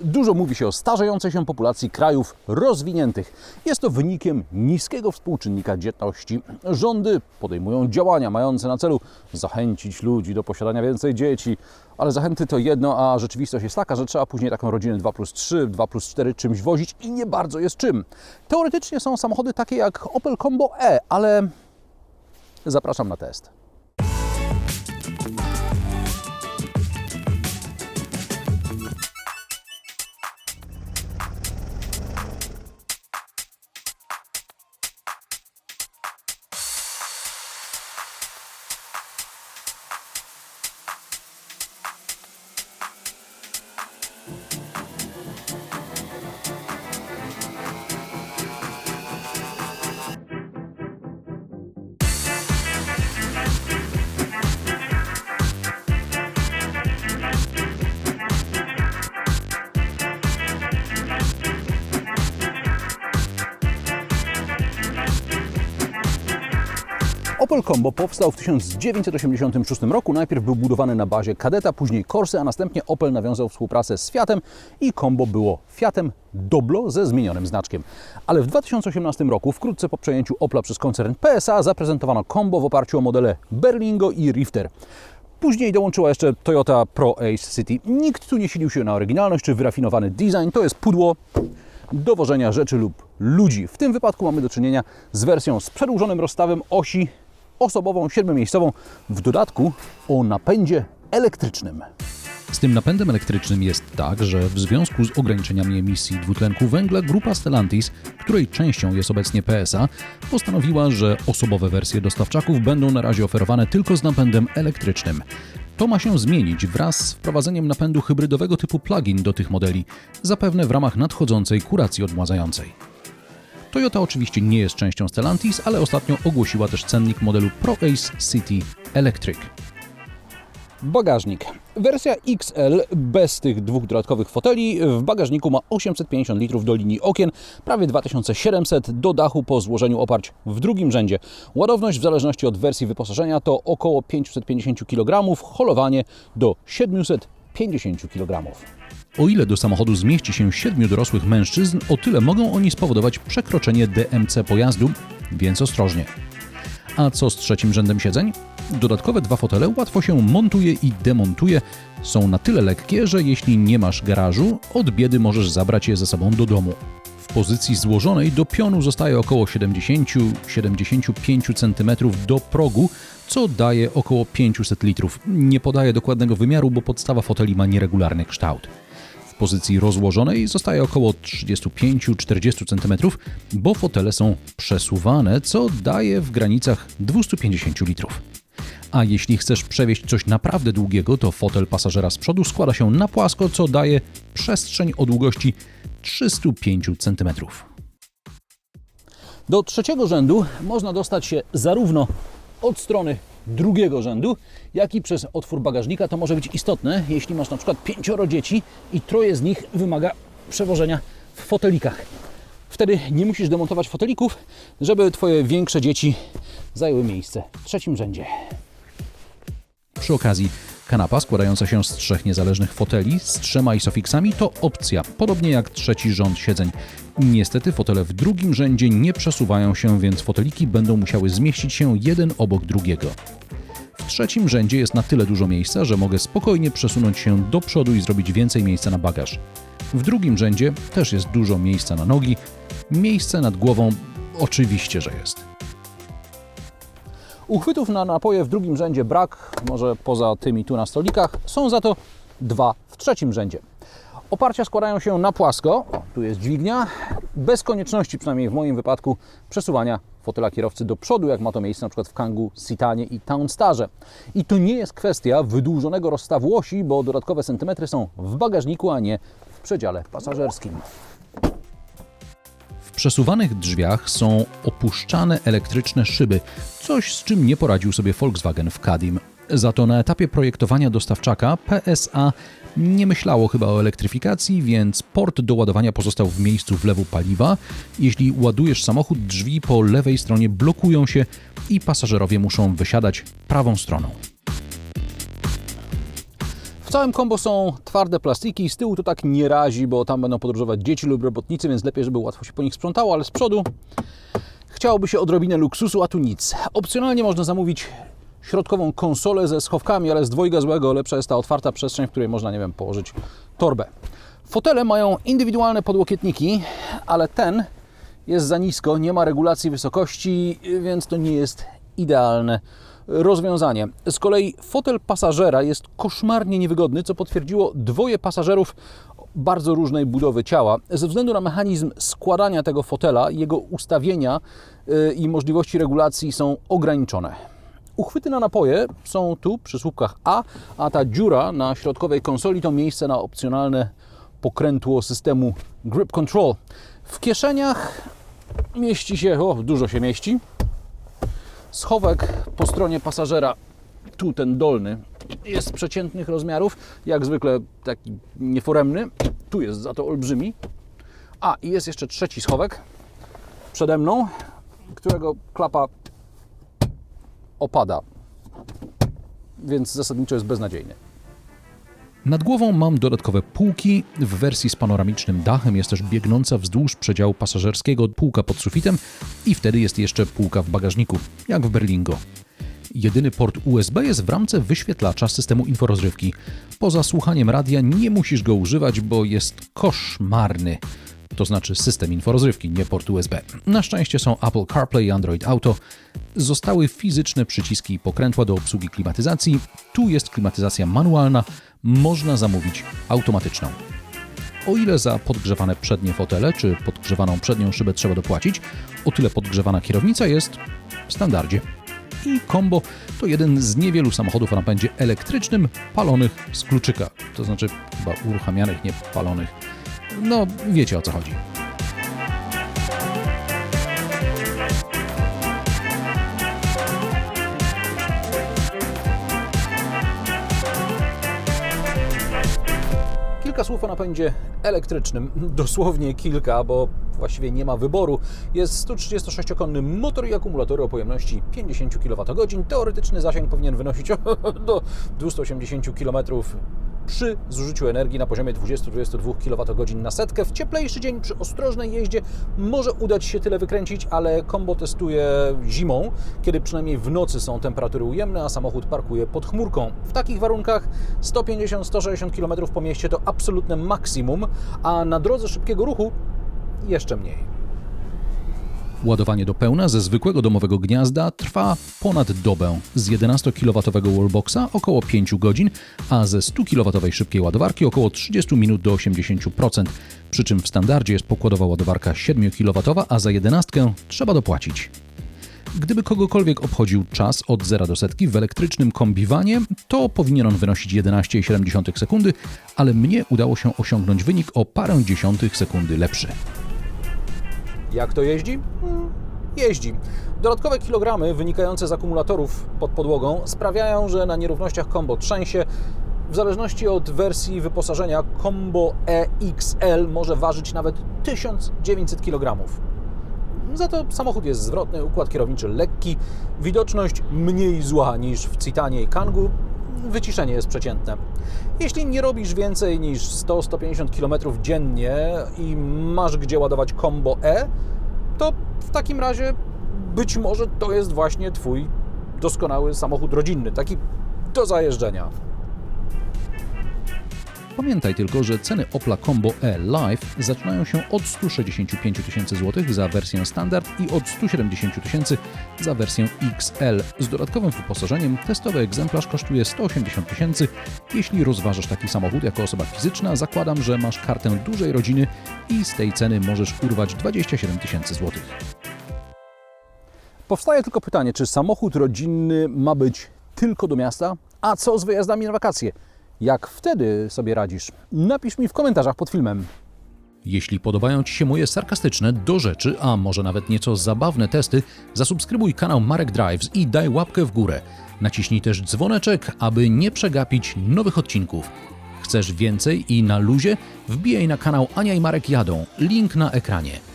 Dużo mówi się o starzejącej się populacji krajów rozwiniętych. Jest to wynikiem niskiego współczynnika dzietności. Rządy podejmują działania mające na celu zachęcić ludzi do posiadania więcej dzieci, ale zachęty to jedno, a rzeczywistość jest taka, że trzeba później taką rodzinę 2 plus 3, 2 plus 4 czymś wozić i nie bardzo jest czym. Teoretycznie są samochody takie jak Opel Combo E, ale zapraszam na test. Opel Combo powstał w 1986 roku. Najpierw był budowany na bazie Kadeta, później Corsy, a następnie Opel nawiązał współpracę z Fiatem i Combo było Fiatem Doblo ze zmienionym znaczkiem. Ale w 2018 roku, wkrótce po przejęciu Opla przez koncern PSA, zaprezentowano Combo w oparciu o modele Berlingo i Rifter. Później dołączyła jeszcze Toyota Pro Ace City. Nikt tu nie silił się na oryginalność czy wyrafinowany design. To jest pudło do wożenia rzeczy lub ludzi. W tym wypadku mamy do czynienia z wersją z przedłużonym rozstawem osi osobową, siedmiomiejscową, w dodatku o napędzie elektrycznym. Z tym napędem elektrycznym jest tak, że w związku z ograniczeniami emisji dwutlenku węgla grupa Stellantis, której częścią jest obecnie PSA, postanowiła, że osobowe wersje dostawczaków będą na razie oferowane tylko z napędem elektrycznym. To ma się zmienić wraz z wprowadzeniem napędu hybrydowego typu plug-in do tych modeli, zapewne w ramach nadchodzącej kuracji odmładzającej. Toyota oczywiście nie jest częścią Stellantis, ale ostatnio ogłosiła też cennik modelu Pro Ace City Electric. Bagażnik. Wersja XL bez tych dwóch dodatkowych foteli w bagażniku ma 850 litrów do linii okien, prawie 2700 do dachu po złożeniu oparć w drugim rzędzie. Ładowność w zależności od wersji wyposażenia to około 550 kg, holowanie do 750 kg. O ile do samochodu zmieści się siedmiu dorosłych mężczyzn, o tyle mogą oni spowodować przekroczenie DMC pojazdu, więc ostrożnie. A co z trzecim rzędem siedzeń? Dodatkowe dwa fotele łatwo się montuje i demontuje. Są na tyle lekkie, że jeśli nie masz garażu, od biedy możesz zabrać je ze sobą do domu. W pozycji złożonej do pionu zostaje około 70-75 cm do progu, co daje około 500 litrów. Nie podaję dokładnego wymiaru, bo podstawa foteli ma nieregularny kształt. Pozycji rozłożonej zostaje około 35-40 cm, bo fotele są przesuwane, co daje w granicach 250 litrów. A jeśli chcesz przewieźć coś naprawdę długiego, to fotel pasażera z przodu składa się na płasko, co daje przestrzeń o długości 305 cm. Do trzeciego rzędu można dostać się zarówno od strony drugiego rzędu, jak i przez otwór bagażnika. To może być istotne, jeśli masz na przykład pięcioro dzieci i troje z nich wymaga przewożenia w fotelikach. Wtedy nie musisz demontować fotelików, żeby Twoje większe dzieci zajęły miejsce w trzecim rzędzie. Przy okazji, kanapa składająca się z trzech niezależnych foteli z trzema isofixami to opcja, podobnie jak trzeci rząd siedzeń. Niestety fotele w drugim rzędzie nie przesuwają się, więc foteliki będą musiały zmieścić się jeden obok drugiego. W trzecim rzędzie jest na tyle dużo miejsca, że mogę spokojnie przesunąć się do przodu i zrobić więcej miejsca na bagaż. W drugim rzędzie też jest dużo miejsca na nogi, miejsce nad głową oczywiście, że jest. Uchwytów na napoje w drugim rzędzie brak, może poza tymi tu na stolikach. Są za to dwa w trzecim rzędzie. Oparcia składają się na płasko, o, tu jest dźwignia, bez konieczności, przynajmniej w moim wypadku, przesuwania fotela kierowcy do przodu, jak ma to miejsce przykład w Kangu, Citanie i Townstarze. I to nie jest kwestia wydłużonego rozstawu osi, bo dodatkowe centymetry są w bagażniku, a nie w przedziale pasażerskim. Przesuwanych drzwiach są opuszczane elektryczne szyby, coś z czym nie poradził sobie Volkswagen w Kadim. Za to na etapie projektowania dostawczaka PSA nie myślało chyba o elektryfikacji, więc port do ładowania pozostał w miejscu wlewu paliwa. Jeśli ładujesz samochód, drzwi po lewej stronie blokują się i pasażerowie muszą wysiadać prawą stroną. W całym kombo są twarde plastiki, z tyłu to tak nie razi, bo tam będą podróżować dzieci lub robotnicy, więc lepiej, żeby łatwo się po nich sprzątało, ale z przodu chciałoby się odrobinę luksusu, a tu nic. Opcjonalnie można zamówić środkową konsolę ze schowkami, ale z dwojga złego lepsza jest ta otwarta przestrzeń, w której można, nie wiem, położyć torbę. Fotele mają indywidualne podłokietniki, ale ten jest za nisko, nie ma regulacji wysokości, więc to nie jest idealne rozwiązanie. Z kolei fotel pasażera jest koszmarnie niewygodny, co potwierdziło dwoje pasażerów bardzo różnej budowy ciała. Ze względu na mechanizm składania tego fotela, jego ustawienia yy, i możliwości regulacji są ograniczone. Uchwyty na napoje są tu przy słupkach A, a ta dziura na środkowej konsoli to miejsce na opcjonalne pokrętło systemu Grip Control. W kieszeniach mieści się, o, dużo się mieści. Schowek po stronie pasażera, tu ten dolny, jest przeciętnych rozmiarów, jak zwykle taki nieforemny. Tu jest za to olbrzymi. A, i jest jeszcze trzeci schowek przede mną, którego klapa opada, więc zasadniczo jest beznadziejny. Nad głową mam dodatkowe półki. W wersji z panoramicznym dachem jest też biegnąca wzdłuż przedziału pasażerskiego półka pod sufitem i wtedy jest jeszcze półka w bagażniku, jak w Berlingo. Jedyny port USB jest w ramce wyświetlacza systemu inforozrywki. Poza słuchaniem radia nie musisz go używać, bo jest koszmarny. To znaczy system inforozrywki, nie port USB. Na szczęście są Apple CarPlay i Android Auto. Zostały fizyczne przyciski i pokrętła do obsługi klimatyzacji. Tu jest klimatyzacja manualna, można zamówić automatyczną. O ile za podgrzewane przednie fotele czy podgrzewaną przednią szybę trzeba dopłacić, o tyle podgrzewana kierownica jest w standardzie. I Combo to jeden z niewielu samochodów o napędzie elektrycznym palonych z kluczyka. To znaczy chyba uruchamianych, nie palonych. No, wiecie o co chodzi. Kilka słów o napędzie elektrycznym, dosłownie kilka, bo właściwie nie ma wyboru. Jest 136-konny motor i akumulatory o pojemności 50 kWh. Teoretyczny zasięg powinien wynosić do 280 km przy zużyciu energii na poziomie 20-22 kWh na setkę. W cieplejszy dzień przy ostrożnej jeździe może udać się tyle wykręcić, ale kombo testuje zimą, kiedy przynajmniej w nocy są temperatury ujemne, a samochód parkuje pod chmurką. W takich warunkach 150-160 km po mieście to absolutne maksimum, a na drodze szybkiego ruchu jeszcze mniej. Ładowanie do pełna ze zwykłego domowego gniazda trwa ponad dobę. Z 11 kW wallboxa około 5 godzin, a ze 100 kW szybkiej ładowarki około 30 minut do 80%. Przy czym w standardzie jest pokładowa ładowarka 7 kW, a za 11 trzeba dopłacić. Gdyby kogokolwiek obchodził czas od 0 do setki w elektrycznym kombiwanie, to powinien on wynosić 11,7 sekundy, ale mnie udało się osiągnąć wynik o parę dziesiątych sekundy lepszy. Jak to jeździ? Hmm, Jeździ. Dodatkowe kilogramy wynikające z akumulatorów pod podłogą sprawiają, że na nierównościach combo trzęsie. W zależności od wersji wyposażenia Combo EXL może ważyć nawet 1900 kg. Za to samochód jest zwrotny, układ kierowniczy lekki, widoczność mniej zła niż w Citanie i Kangu, wyciszenie jest przeciętne. Jeśli nie robisz więcej niż 100-150 km dziennie i masz gdzie ładować Combo E, to w takim razie być może to jest właśnie Twój doskonały samochód rodzinny, taki do zajeżdżenia. Pamiętaj tylko, że ceny Opla Combo E Live zaczynają się od 165 tysięcy złotych za wersję standard i od 170 tysięcy za wersję XL. Z dodatkowym wyposażeniem testowy egzemplarz kosztuje 180 tysięcy. Jeśli rozważasz taki samochód jako osoba fizyczna, zakładam, że masz kartę dużej rodziny i z tej ceny możesz urwać 27 tysięcy złotych. Powstaje tylko pytanie, czy samochód rodzinny ma być tylko do miasta? A co z wyjazdami na wakacje? Jak wtedy sobie radzisz? Napisz mi w komentarzach pod filmem. Jeśli podobają Ci się moje sarkastyczne, do rzeczy, a może nawet nieco zabawne testy, zasubskrybuj kanał Marek Drives i daj łapkę w górę. Naciśnij też dzwoneczek, aby nie przegapić nowych odcinków. Chcesz więcej i na luzie? Wbijaj na kanał Ania i Marek jadą. Link na ekranie.